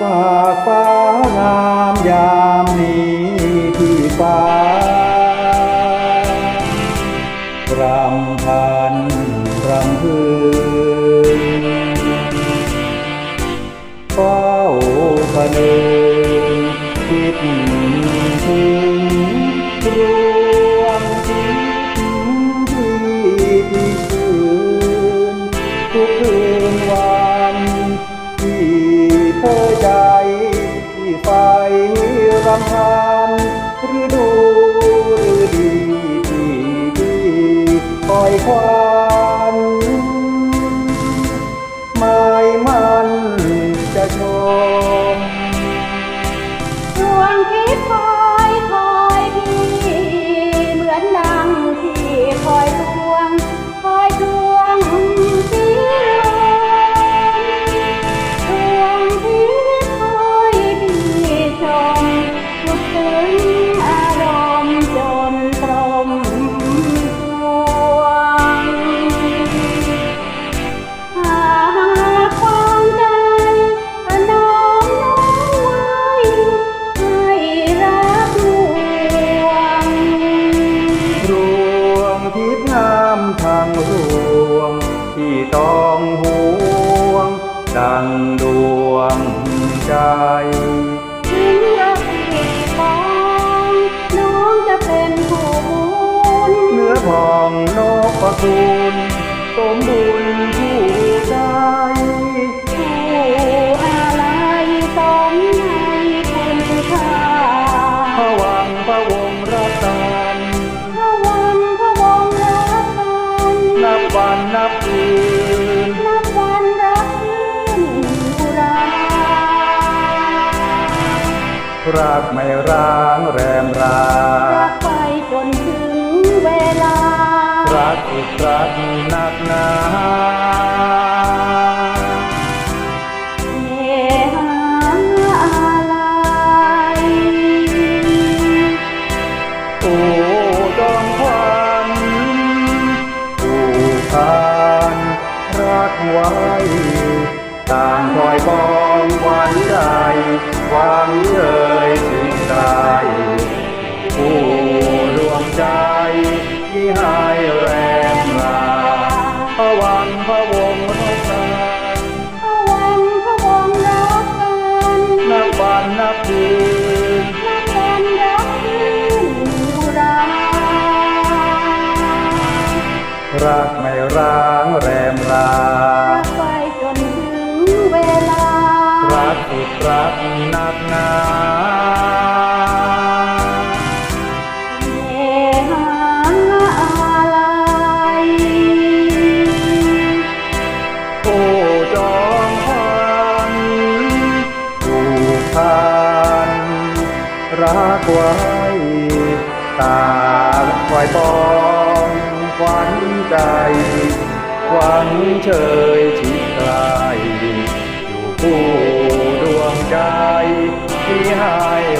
ฝากฟ้างามยามนี้ที่ฟ้ารำพันรำพึงเฝ้าพนึงคิดถึงรู้ เวงใจถึงรักที่ปองน้องจะเป็นผู้บุญเนื้อพองนกประคุณสมบุญผู้ รักไม่ร้างแรมรารักไปจนถึงเวลา รักอีกรักหนักหนาเนหาไรโอ้ดองควั ต่างคอยปองหวานใจหวังเอ่ยสิ่งใดผู้ดวงใจที่ให้แรงลาพระวังพระวงรักกันพระวังพระวงรักกันนับวันนับคืนนับวันรักขึ้นอุรารักไม่ร้างแรมลา รักหนักหนาเนหาอะไรโอ้จอมพันผูกพันรักไว้ตาคอยปองขวัญใจหวังเชยชิด behind.